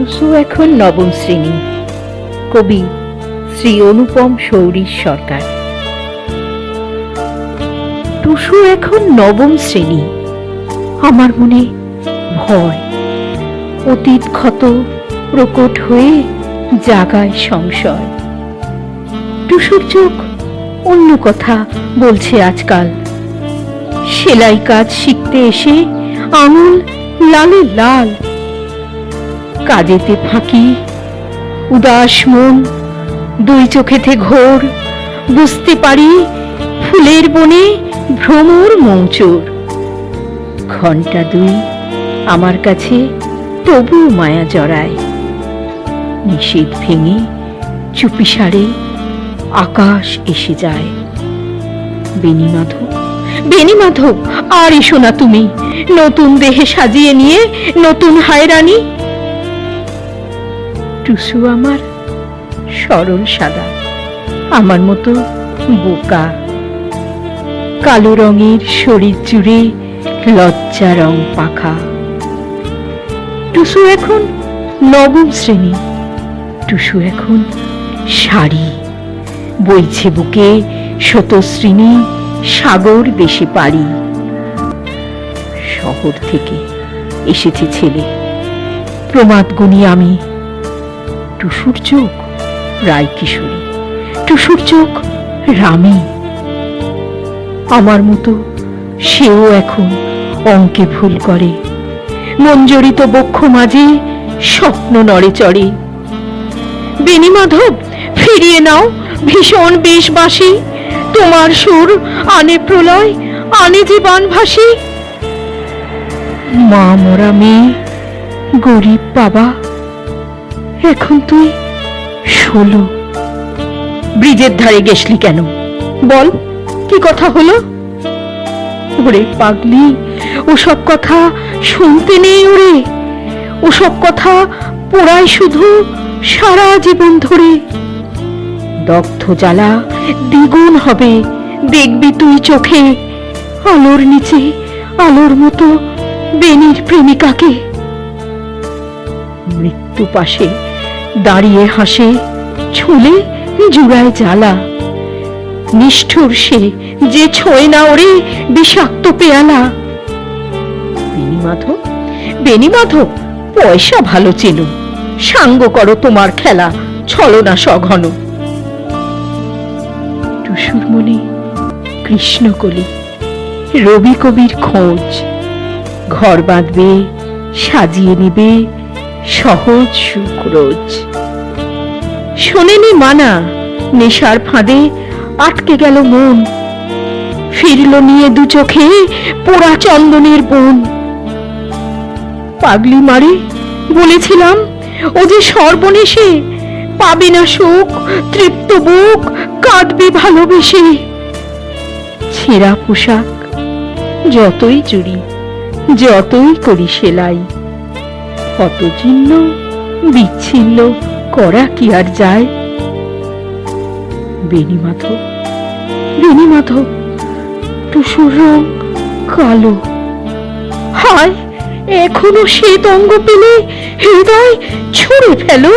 টুসু এখন নবম শ্রেণি। কবি শ্রী অনুপম শৌরীর সরকার। টুসু এখন নবম শ্রেণি। আমার মনে ভয়। অতীত ক্ষত প্রকট হয়ে জাগায় সংশয়। টুসুর চোখ অন্য কথা বলছে আজকাল। সেলাই কাজ শিখতে এসে আঙুল লালে লাল। কাজেতে ফাঁকি উদাস মন, দুই চোখেতে ঘোর। বুঝতে পারি ফুলের বনে ভ্রমর মৌচোর। ঘণ্টা দুই আমার কাছে তবু মায়া জড়ায়। নিষেধ ভেঙে চুপিসারে আকাশ এসে যায়। বেনিমাধব বেনিমাধব আর এসো না তুমি। নতুন দেহে সাজিয়ে নিয়ে নতুন হায়রানি টুসু আমার সরল সাদা, আমার মতো বোকা। কালো রঙের শরীর জুড়ে লজ্জা রং পাখা। টুসু এখন নবম শ্রেণি, টুসু এখন শাড়ি। বইছে বুকে শতশ্রেণী সাগর দেশে পারি শহর থেকে এসেছে ছেলে। প্রমাদ গুণী আমি টুসুর চোখ রায় কিশোরী, টুসুর চোখ রামী। আমার মতো সেও এখন অঙ্কে ভুল করে। মঞ্জরিত বক্ষ মাঝে স্বপ্ন নড়ে চড়ে। বেনিমাধব ফিরিয়ে নাও ভীষণ বেশ বাসি তোমার সুর আনে প্রলয়, আনে যে বানভাসি মা মরা মেয়ে, গরিব বাবা এখন তুই ষোলো ব্রিজের ধারে গেছলি কেন? বল, কি কথা হলো? ওরে পাগলি, ওসব কথা শুনতে নেই ওরে। ওসব কথা পোড়ায় শুধু সারা জীবন ধরে। দগ্ধ জ্বালা দ্বিগুণ হবে, দেখবি তুই চোখে আলোর নিচে, আলোর মতো বেনির প্রেমিকাকে। মৃত্যু পাশে দাঁড়িয়ে হাসে, ছুলে জুড়ায় জ্বালা। নিষ্ঠুর সে যে ছোঁয় না ওরে বিষাক্ত পেয়ালা। বেনিমাধব বেনিমাধব পয়সা ভালো চেনো। সাঙ্গ করো তোমার খেলা ছলনা সঘন টুসুর মনে কৃষ্ণকলি রবি কবির খোঁজ। ঘর বাঁধবে, সাজিয়ে নেবে সহজ সুখ রোজ। শোনেনি মানা, নেশার ফাঁদে আটকে গেল মন। ফিরল নিয়ে দু চোখে পোড়া চন্দনের বন। পাগলি মারে, বলেছিলাম, ও যে সর্বনেশে পাবে না সুখ, তৃপ্ত বুক, কাঁদবে ভালোবেসে। ছেঁড়া পোশাক, যতই চুরি, যতই করি সেলাই। ক্ষতচিহ্ন বিচ্ছিন্ন, করা কি আর যায়? বেনিমাথ বেনিমাথ টুসুর রং কালো। হায়, এখনও শ্বেত অঙ্গ পেলে হৃদয় ছুঁড়ে ফেলো।